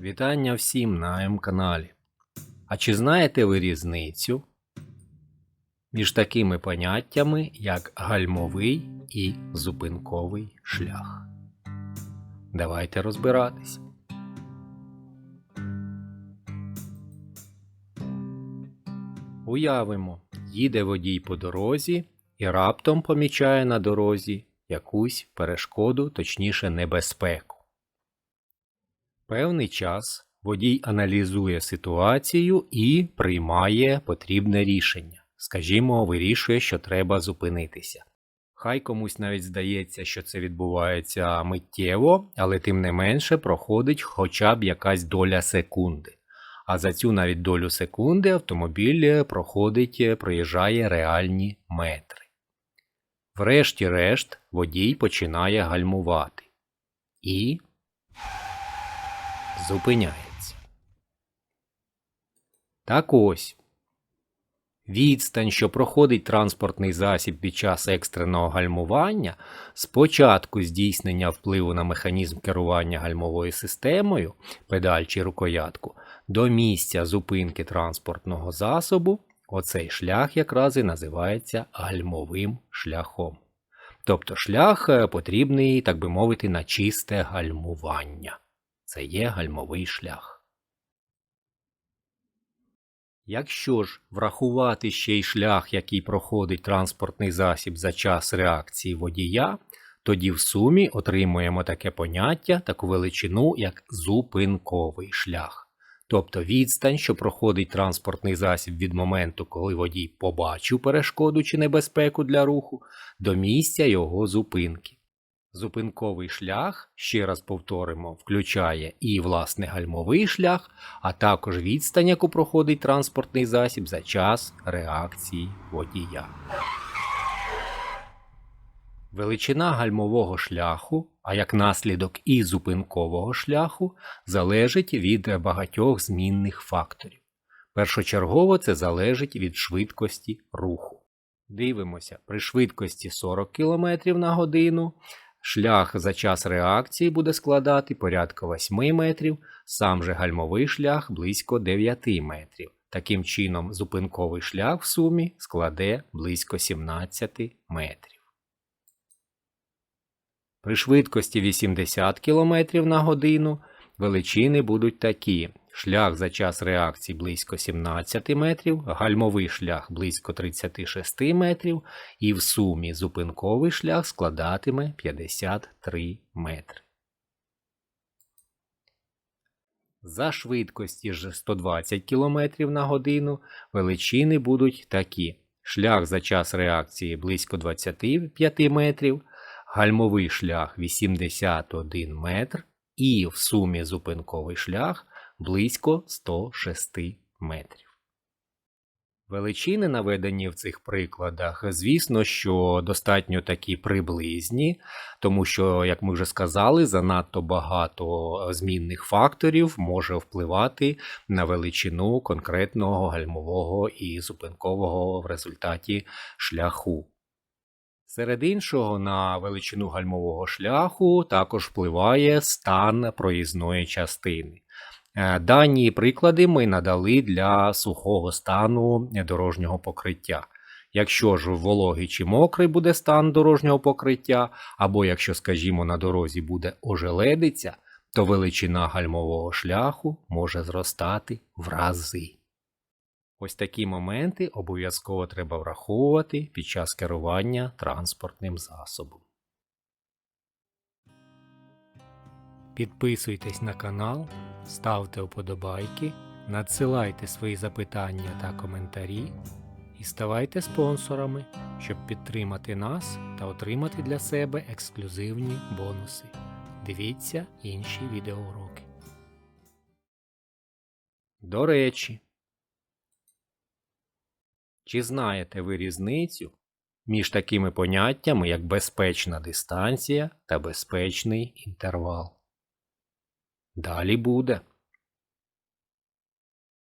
Вітання всім на М-каналі. А чи знаєте ви різницю між такими поняттями, як гальмовий і зупинковий шлях? Давайте розбиратись. Уявимо, їде водій по дорозі і раптом помічає на дорозі якусь перешкоду, точніше небезпеку. Певний час водій аналізує ситуацію і приймає потрібне рішення. Скажімо, вирішує, що треба зупинитися. Хай комусь навіть здається, що це відбувається миттєво, але тим не менше проходить хоча б якась доля секунди. А за цю навіть долю секунди автомобіль проходить, проїжджає реальні метри. Врешті-решт водій починає гальмувати і зупиняється. Так ось. Відстань, що проходить транспортний засіб під час екстреного гальмування, спочатку здійснення впливу на механізм керування гальмовою системою, педаль чи рукоятку, до місця зупинки транспортного засобу, оцей шлях якраз і називається гальмовим шляхом. Тобто шлях е, потрібний, так би мовити, на чисте гальмування. Це є гальмовий шлях. Якщо ж врахувати ще й шлях, який проходить транспортний засіб за час реакції водія, тоді в сумі отримуємо таке поняття, таку величину, як зупинковий шлях. Тобто відстань, що проходить транспортний засіб від моменту, коли водій побачив перешкоду чи небезпеку для руху, до місця його зупинки. Зупинковий шлях, ще раз повторимо, включає і власне гальмовий шлях, а також відстань, яку проходить транспортний засіб за час реакції водія. Величина гальмового шляху, а як наслідок і зупинкового шляху, залежить від багатьох змінних факторів. Першочергово це залежить від швидкості руху. Дивимося, при швидкості 40 км на годину шлях за час реакції буде складати порядка 8 метрів, сам же гальмовий шлях близько 9 метрів. Таким чином, зупинковий шлях в сумі складе близько 17 метрів. При швидкості 80 км на годину величини будуть такі: шлях за час реакції близько 17 метрів, гальмовий шлях близько 36 метрів, і в сумі зупинковий шлях складатиме 53 метри. За швидкості ж 120 км на годину величини будуть такі: шлях за час реакції близько 25 метрів, гальмовий шлях 81 метр, і в сумі зупинковий шлях близько 106 метрів. Величини, наведені в цих прикладах, звісно, що достатньо такі приблизні, тому що, як ми вже сказали, занадто багато змінних факторів може впливати на величину конкретного гальмового і зупинкового в результаті шляху. Серед іншого, на величину гальмового шляху також впливає стан проїзної частини. Е, Дані приклади ми надали для сухого стану дорожнього покриття. Якщо ж вологий чи мокрий буде стан дорожнього покриття, або якщо, скажімо, на дорозі буде ожеледиця, то величина гальмового шляху може зростати в рази. Ось такі моменти обов'язково треба враховувати під час керування транспортним засобом. Підписуйтесь на канал, ставте вподобайки, надсилайте свої запитання та коментарі і ставайте спонсорами, щоб підтримати нас та отримати для себе ексклюзивні бонуси. Дивіться інші відеоуроки. До речі, чи знаєте ви різницю між такими поняттями, як безпечна дистанція та безпечний інтервал? Далі буде.